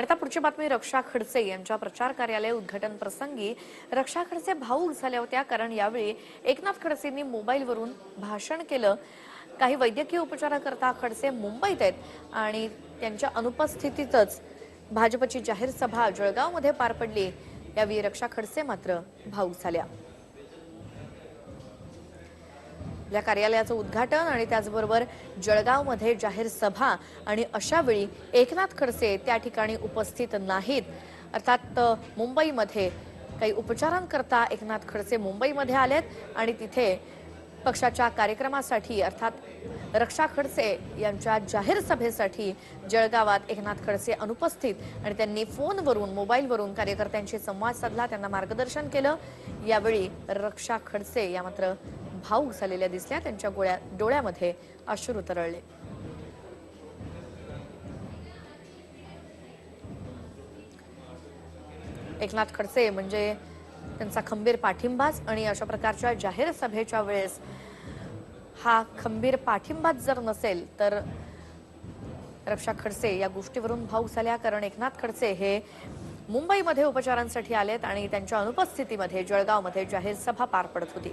आणि आता पुढची बातमी रक्षा खडसे यांच्या प्रचार कार्यालय उद्घाटन प्रसंगी रक्षा खडसे भाऊक झाल्या होत्या कारण यावेळी एकनाथ खडसेंनी मोबाईलवरून भाषण केलं. काही वैद्यकीय उपचाराकरता खडसे मुंबईत आहेत आणि त्यांच्या अनुपस्थितीतच भाजपची जाहीर सभा जळगावमध्ये पार पडली. यावेळी रक्षा खडसे मात्र भाऊक झाल्या. आपल्या कार्यालयाचं उद्घाटन आणि त्याचबरोबर जळगावमध्ये जाहीर सभा आणि अशा वेळी एकनाथ खडसे त्या ठिकाणी उपस्थित नाहीत. अर्थात मुंबईमध्ये काही उपचारांकरता एकनाथ खडसे मुंबईमध्ये आलेत आणि तिथे पक्षाच्या कार्यक्रमासाठी अर्थात रक्षा खडसे यांच्या जाहीर सभेसाठी जळगावात एकनाथ खडसे अनुपस्थित आणि त्यांनी फोनवरून मोबाईलवरून कार्यकर्त्यांशी संवाद साधला त्यांना मार्गदर्शन केलं. यावेळी रक्षा खडसे या मात्र भावूक झालेल्या दिसल्या त्यांच्या गोळ्या डोळ्यामध्ये अश्रू तरळले. एकनाथ खडसे म्हणजे त्यांचा खंबीर पाठिंबाच आणि अशा प्रकारच्या जाहीर सभेच्या वेळेस हा खंबीर पाठिंबाच जर नसेल तर रक्षा खडसे या गोष्टीवरून भाऊक झाल्या कारण एकनाथ खडसे हे मुंबईमध्ये उपचारांसाठी आलेत आणि त्यांच्या अनुपस्थितीमध्ये जळगावमध्ये जाहीर सभा पार पडत होती.